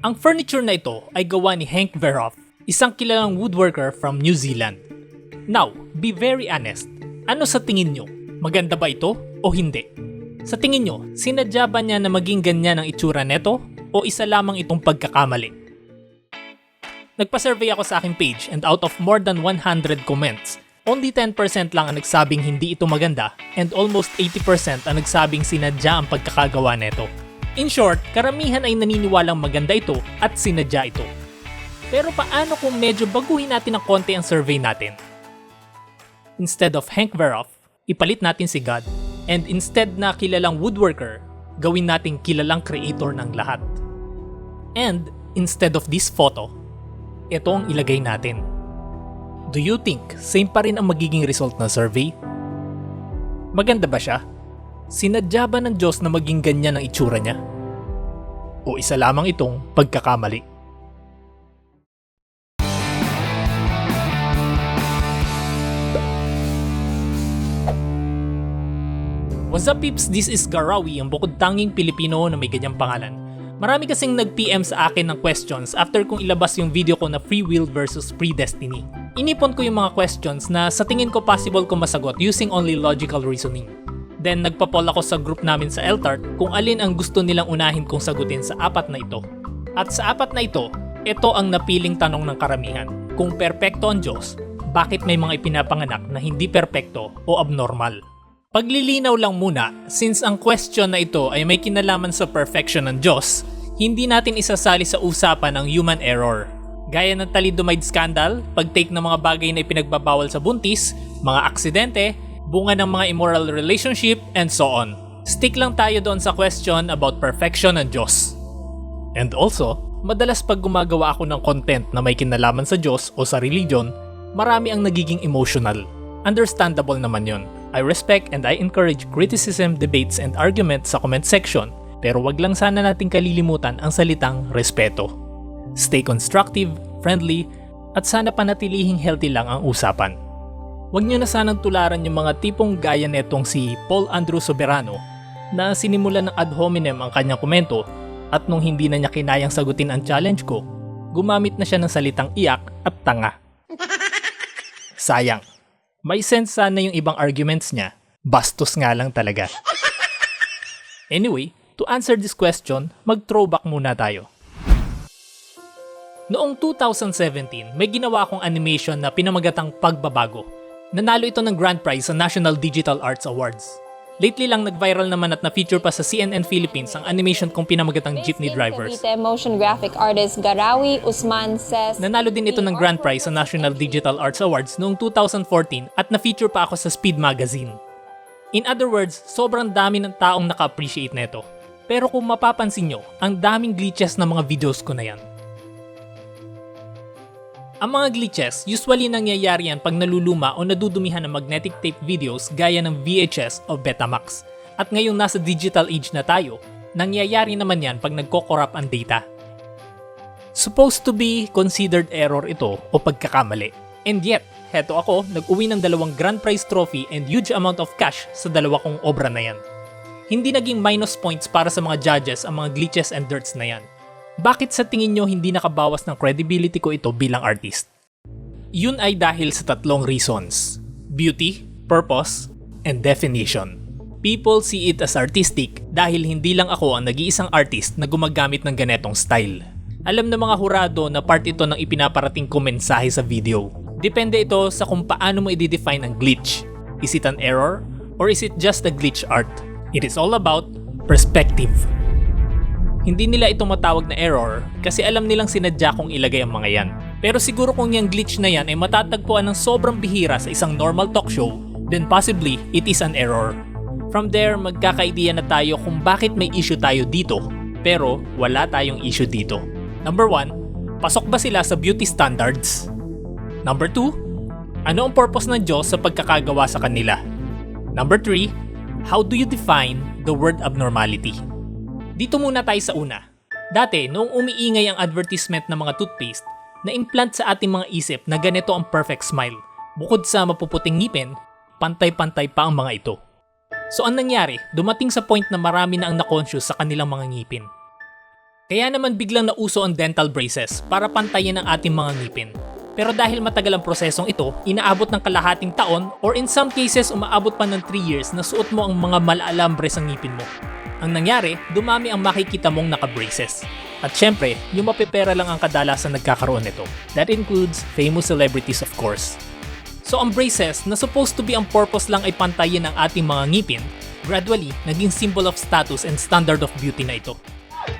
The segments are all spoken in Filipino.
Ang furniture na ito ay gawa ni Hank Verhoff, isang kilalang woodworker from New Zealand. Now, be very honest. Ano sa tingin nyo? Maganda ba ito o hindi? Sa tingin nyo, sinadya ba niya na maging ganyan ang itsura neto o isa lamang itong pagkakamali? Nagpa-survey ako sa aking page and out of more than 100 comments, only 10% lang ang nagsabing hindi ito maganda and almost 80% ang nagsabing sinadya ang pagkakagawa neto. In short, karamihan ay naniniwalang maganda ito at sinadya ito. Pero paano kung medyo baguhin natin ng konti ang survey natin? Instead of Hank Verhoff, ipalit natin si God. And instead na kilalang woodworker, gawin nating kilalang creator ng lahat. And instead of this photo, ito ang ilagay natin. Do you think same pa rin ang magiging result ng survey? Maganda ba siya? Sinadya ba ng Diyos na maging ganyan ang itsura niya? O isa lamang itong pagkakamali? What's up peeps? This is Garawi, ang bukod tanging Pilipino na may ganyang pangalan. Marami kasing nag-PM sa akin ng questions after kong ilabas yung video ko na Free Will versus Predestiny. Inipon ko yung mga questions na sa tingin ko possible ko masagot using only logical reasoning. Then nagpa-poll ako sa group namin sa LTART kung alin ang gusto nilang unahin kong sagutin sa apat na ito. At sa apat na ito, ito ang napiling tanong ng karamihan. Kung perpekto ang Diyos, bakit may mga ipinapanganak na hindi perpekto o abnormal? Paglilinaw lang muna, since ang question na ito ay may kinalaman sa perfection ng Diyos, hindi natin isasali sa usapan ang human error. Gaya ng thalidomide scandal, pagtake ng mga bagay na ipinagbabawal sa buntis, mga aksidente, bunga ng mga immoral relationship, and so on. Stick lang tayo doon sa question about perfection ng Diyos. And also, madalas pag gumagawa ako ng content na may kinalaman sa Diyos o sa religion, marami ang nagiging emotional. Understandable naman yon. I respect and I encourage criticism, debates, and arguments sa comment section, pero wag lang sana nating kalilimutan ang salitang respeto. Stay constructive, friendly, at sana panatilihing healthy lang ang usapan. Huwag niyo na sanang tularan yung mga tipong gaya netong si Paul Andrew Soberano na sinimulan ng ad hominem ang kanyang komento at nung hindi na niya kinayang sagutin ang challenge ko, gumamit na siya ng salitang iyak at tanga. Sayang. May sense sana yung ibang arguments niya. Bastos nga lang talaga. Anyway, to answer this question, mag-throwback muna tayo. Noong 2017, may ginawa akong animation na pinamagatang Pagbabago. Nanalo ito ng grand prize sa National Digital Arts Awards. Lately lang nag-viral naman at na-feature pa sa CNN Philippines ang animation kong pinamagatang Jeepney Drivers. Motion graphic artist Garawi Usman says Nanalo din ito ng grand prize sa National Digital Arts Awards noong 2014 at na-feature pa ako sa Speed Magazine. In other words, sobrang dami ng taong naka-appreciate nito. Pero kung mapapansin nyo, ang daming glitches ng mga videos ko na yan. Ang mga glitches, usually nangyayari yan pag naluluma o nadudumihan ng magnetic tape videos gaya ng VHS o Betamax. At ngayong nasa digital age na tayo, nangyayari naman yan pag nagko-corrupt ang data. Supposed to be considered error ito o pagkakamali. And yet, heto ako, nag-uwi ng dalawang grand prize trophy and huge amount of cash sa dalawa kong obra na yan. Hindi naging minus points para sa mga judges ang mga glitches and dirts na yan. Bakit sa tingin nyo hindi nakabawas ng credibility ko ito bilang artist? Yun ay dahil sa tatlong reasons. Beauty, purpose, and definition. People see it as artistic dahil hindi lang ako ang nag-iisang artist na gumagamit ng ganetong style. Alam ng mga hurado na part ito ng ipinaparating ko mensahe sa video. Depende ito sa kung paano mo i-define ang glitch. Is it an error? Or is it just a glitch art? It is all about perspective. Hindi nila ito matawag na error kasi alam nilang sinadya kong ilagay ang mga yan. Pero siguro kung yung glitch na yan ay matatagpuan ng sobrang bihira sa isang normal talk show, then possibly it is an error. From there, magkaka-idea na tayo kung bakit may issue tayo dito, pero wala tayong issue dito. Number 1, pasok ba sila sa beauty standards? Number 2, ano ang purpose ng Diyos sa pagkakagawa sa kanila? Number 3, how do you define the word abnormality? Dito muna tayo sa una. Dati, noong umiingay ang advertisement ng mga toothpaste, na-implant sa ating mga isip na ganito ang perfect smile. Bukod sa mapuputing ngipin, pantay-pantay pa ang mga ito. So ang nangyari, dumating sa point na marami na ang na-conscious sa kanilang mga ngipin. Kaya naman biglang nauso ang dental braces para pantayin ang ating mga ngipin. Pero dahil matagal ang prosesong ito, inaabot ng kalahating taon or in some cases umaabot pa ng 3 years na suot mo ang mga malaalambre sa ngipin mo. Ang nangyari, dumami ang makikita mong naka-braces. At syempre, yung mapipera lang ang kadalasan nagkakaroon nito. That includes famous celebrities of course. So ang braces na supposed to be ang purpose lang ay pantayin ang ating mga ngipin, gradually naging symbol of status and standard of beauty na ito.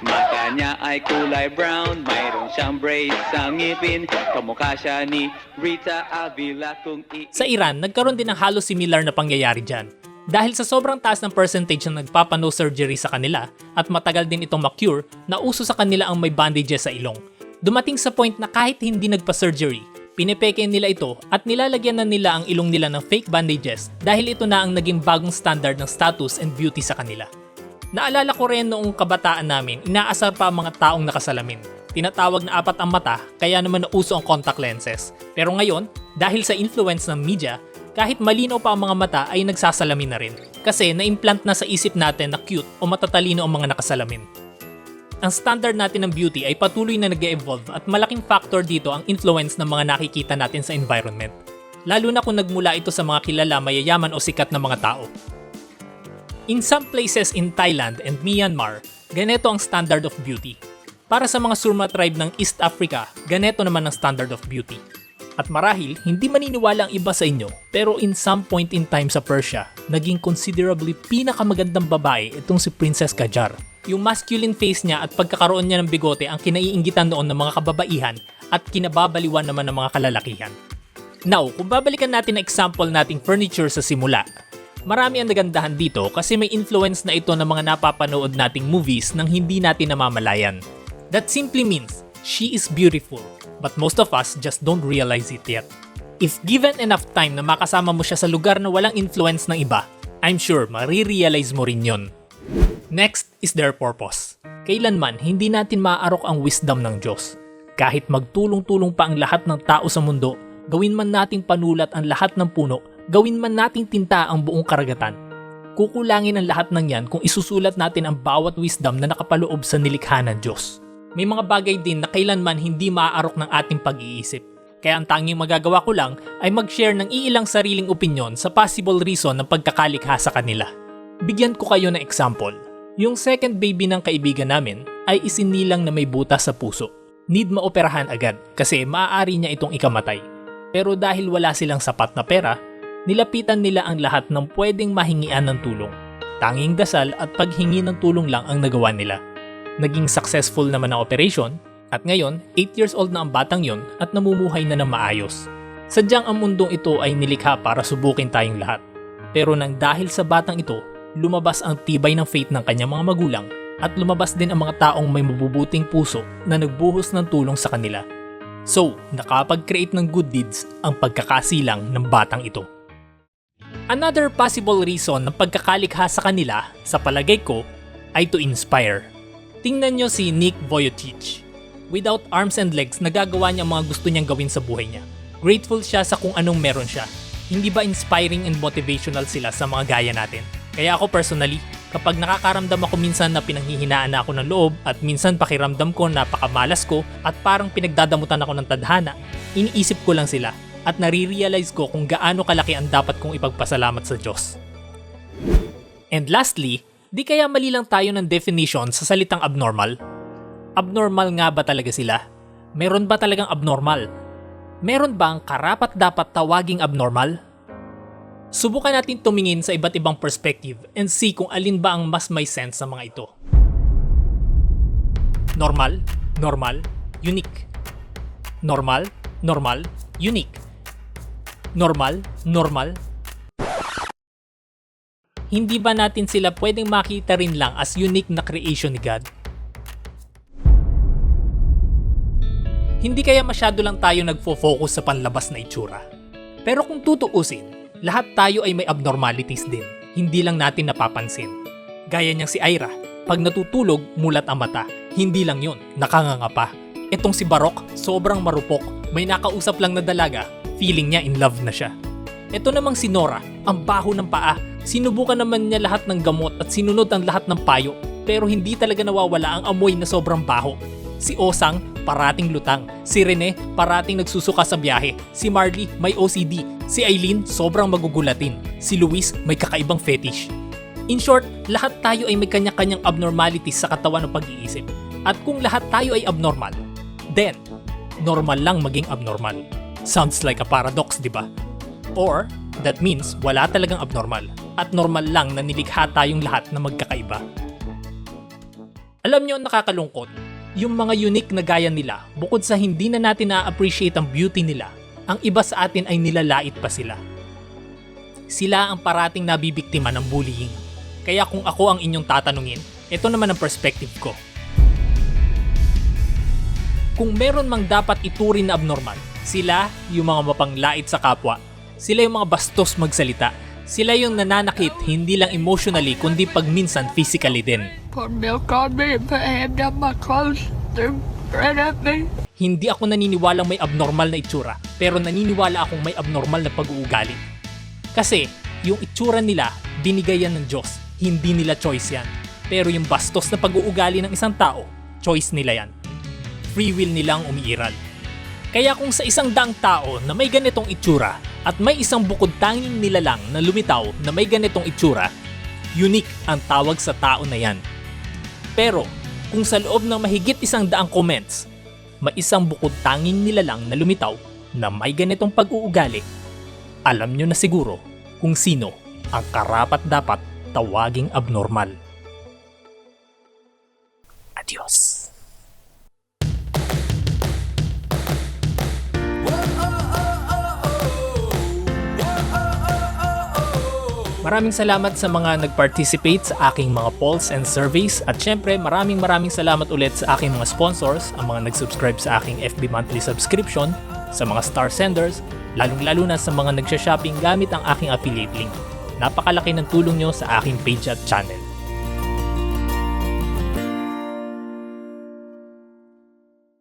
Mata niya ay kulay brown Mayroon siyang brace sa ngipin Kamukha siya ni Rita Avila kung i- Sa Iran, nagkaroon din ng halos similar na pangyayari dyan. Dahil sa sobrang taas ng percentage na nagpapano surgery sa kanila at matagal din itong ma-cure, nauso sa kanila ang may bandages sa ilong. Dumating sa point na kahit hindi nagpa-surgery, pinepeke nila ito at nilalagyan na nila ang ilong nila ng fake bandages dahil ito na ang naging bagong standard ng status and beauty sa kanila. Naalala ko rin noong kabataan namin, inaasar pa ang mga taong nakasalamin. Tinatawag na apat ang mata, kaya naman nauso ang contact lenses. Pero ngayon, dahil sa influence ng media, kahit malinaw pa ang mga mata ay nagsasalamin na rin. Kasi na-implant na sa isip natin na cute o matatalino ang mga nakasalamin. Ang standard natin ng beauty ay patuloy na nag evolve at malaking factor dito ang influence ng mga nakikita natin sa environment. Lalo na kung nagmula ito sa mga kilala, mayayaman o sikat na mga tao. In some places in Thailand and Myanmar, ganito ang standard of beauty. Para sa mga Surma tribe ng East Africa, ganito naman ang standard of beauty. At marahil, hindi maniniwala ang iba sa inyo, pero in some point in time sa Persia, naging considerably pinakamagandang babae itong si Princess Kajar. Yung masculine face niya at pagkakaroon niya ng bigote ang kinaiingitan noon ng mga kababaihan at kinababaliwan naman ng mga kalalakihan. Now, kung babalikan natin ang example nating furniture sa simula, marami ang nagandahan dito kasi may influence na ito ng mga napapanood nating movies nang hindi natin namamalayan. That simply means she is beautiful, but most of us just don't realize it yet. If given enough time na makasama mo siya sa lugar na walang influence ng iba, I'm sure marirealize mo rin yon. Next is their purpose. Kailanman hindi natin maaarok ang wisdom ng Diyos. Kahit magtulong-tulong pa ang lahat ng tao sa mundo, gawin man nating panulat ang lahat ng puno, gawin man nating tinta ang buong karagatan. Kukulangin ang lahat ng yan kung isusulat natin ang bawat wisdom na nakapaloob sa nilikha ng Diyos. May mga bagay din na kailanman hindi maaarok ng ating pag-iisip. Kaya ang tanging magagawa ko lang ay mag-share ng iilang sariling opinion sa possible reason ng pagkakalikha sa kanila. Bigyan ko kayo ng example. Yung second baby ng kaibigan namin ay isinilang na may butas sa puso. Need maoperahan agad kasi maaari niya itong ikamatay. Pero dahil wala silang sapat na pera, nilapitan nila ang lahat ng pwedeng mahingian ng tulong. Tanging dasal at paghingi ng tulong lang ang nagawa nila. Naging successful naman ang operation at ngayon 8 years old na ang batang yon at namumuhay na ng maayos. Sadyang ang mundong ito ay nilikha para subukin tayong lahat. Pero nang dahil sa batang ito, lumabas ang tibay ng faith ng kanyang mga magulang at lumabas din ang mga taong may mabubuting puso na nagbuhos ng tulong sa kanila. So, nakapag-create ng good deeds ang pagkakasilang ng batang ito. Another possible reason ng pagkakalikha sa kanila, sa palagay ko, ay to inspire. Tingnan nyo si Nick Vujicic. Without arms and legs, nagagawa niya ang mga gusto niyang gawin sa buhay niya. Grateful siya sa kung anong meron siya. Hindi ba inspiring and motivational sila sa mga gaya natin? Kaya ako personally, kapag nakakaramdam ako minsan na pinanghihinaan na ako ng loob at minsan pakiramdam ko napakamalas ko at parang pinagdadamutan ako ng tadhana, iniisip ko lang sila at nare-realize ko kung gaano kalaki ang dapat kong ipagpasalamat sa Diyos. And lastly, di kaya mali lang tayo ng definition sa salitang abnormal? Abnormal nga ba talaga sila? Meron ba talagang abnormal? Meron bang karapat dapat tawaging abnormal? Subukan natin tumingin sa iba't ibang perspective and see kung alin ba ang mas may sense sa mga ito. Normal, normal, unique. Normal, normal, unique. Normal, normal. Hindi ba natin sila pwedeng makita rin lang as unique na creation ni God? Hindi kaya masyado lang tayo nagfo-focus sa panlabas na itsura. Pero kung tutuusin, lahat tayo ay may abnormalities din. Hindi lang natin napapansin. Gaya niyang si Ira, pag natutulog, mulat ang mata. Hindi lang yun, nakanganga pa. Etong si Barok, sobrang marupok. May nakausap lang na dalaga, feeling niya in love na siya. Ito namang si Nora, ang baho ng paa. Sinubukan naman niya lahat ng gamot at sinunod ang lahat ng payo. pero hindi talaga nawawala ang amoy na sobrang baho. Si Osang, parating lutang. Si Rene, parating nagsusuka sa biyahe. Si Marley, may OCD. Si Eileen, sobrang magugulatin. Si Luis, may kakaibang fetish. In short, lahat tayo ay may kanya-kanyang abnormalities sa katawan ng pag-iisip. At kung lahat tayo ay abnormal, then, normal lang maging abnormal. Sounds like a paradox, di ba? Or, that means wala talagang abnormal at normal lang na nilikha tayong lahat na magkakaiba. Alam nyo ang nakakalungkot, yung mga unique na gaya nila, bukod sa hindi na natin na-appreciate ang beauty nila, ang iba sa atin ay nilalait pa sila. Sila ang parating nabibiktima ng bullying. Kaya kung ako ang inyong tatanungin, ito naman ang perspective ko. Kung meron mang dapat ituring na abnormal, sila yung mga mapanglait sa kapwa. Sila yung mga bastos magsalita. Sila yung nananakit hindi lang emotionally kundi pagminsan physically din. Hindi ako naniniwalang may abnormal na itsura, pero naniniwala akong may abnormal na pag-uugali. Kasi, yung itsura nila, binigay yan ng Diyos. Hindi nila choice yan. Pero yung bastos na pag-uugali ng isang tao, choice nila yan. Free will nilang umiiral. Kaya kung sa isang daang tao na may ganitong itsura at may isang bukod tanging nilalang na lumitaw na may ganitong itsura, unique ang tawag sa tao na yan. Pero, kung sa loob ng mahigit isang daang comments, may isang bukod tanging nilalang na lumitaw na may ganitong pag-uugali, alam nyo na siguro kung sino ang karapat dapat tawaging abnormal. Adios. Maraming salamat sa mga nag-participate sa aking mga polls and surveys at syempre maraming maraming salamat ulit sa aking mga sponsors, ang mga nag-subscribe sa aking FB monthly subscription, sa mga star senders, lalong-lalo na sa mga nagsha-shopping gamit ang aking affiliate link. Napakalaki ng tulong nyo sa aking page at channel.